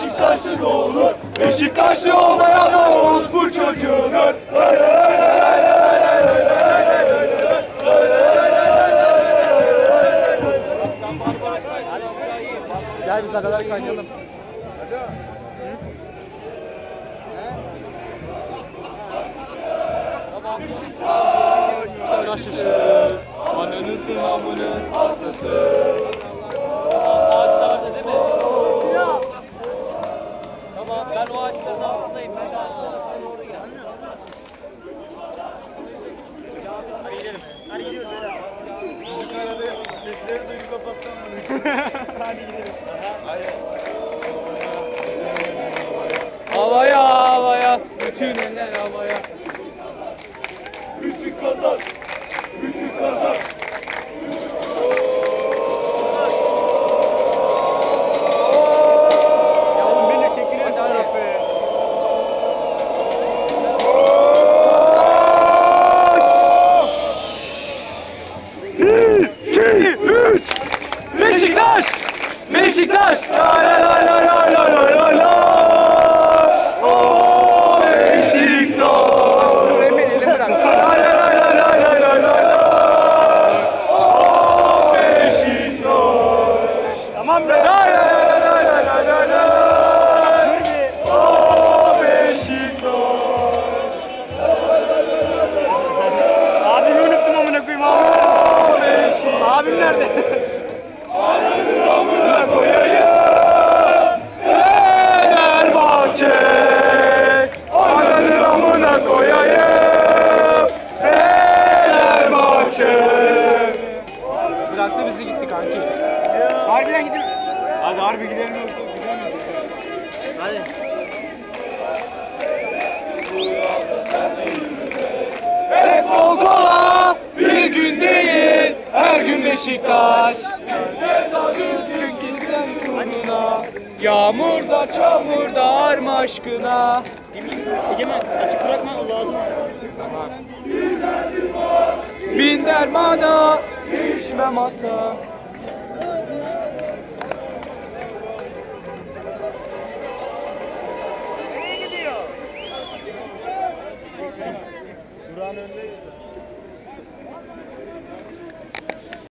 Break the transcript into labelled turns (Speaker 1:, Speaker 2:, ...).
Speaker 1: Beşiktaşlı da olur. Beşiktaşlı olmayan da orospu çocuğudur.
Speaker 2: Gel biz aralar kaynayalım.
Speaker 1: Ananın sınavının hastası.
Speaker 3: Tamam ben o ağaçların altındayım. Ben ağaçların oraya gel.
Speaker 1: Sesleri duyup kapattan
Speaker 2: Havaya havaya. Bütün eller havaya.
Speaker 1: Bütün kazan. Bütün kazan.
Speaker 2: Ya oğlum beni de çekin hadi hadi. Beşiktaş! Beşiktaş! La la la la la la la la la!
Speaker 1: Oh Beşiktaş.
Speaker 2: Bıraktı bizi gitti kanki.
Speaker 4: Harbiden gidip... Hadi harbi gidelim yoksa gidemeyiz.
Speaker 2: Hadi.
Speaker 1: Hep kola bir gün değil her gün Beşiktaş.
Speaker 2: Çünkü sen uğruna Yağmurda çamurda arma aşkına
Speaker 4: Egemen açık bırakma lazım.
Speaker 2: Bin dermana Masa. Nereye gidiyor? Duran önde gidiyor.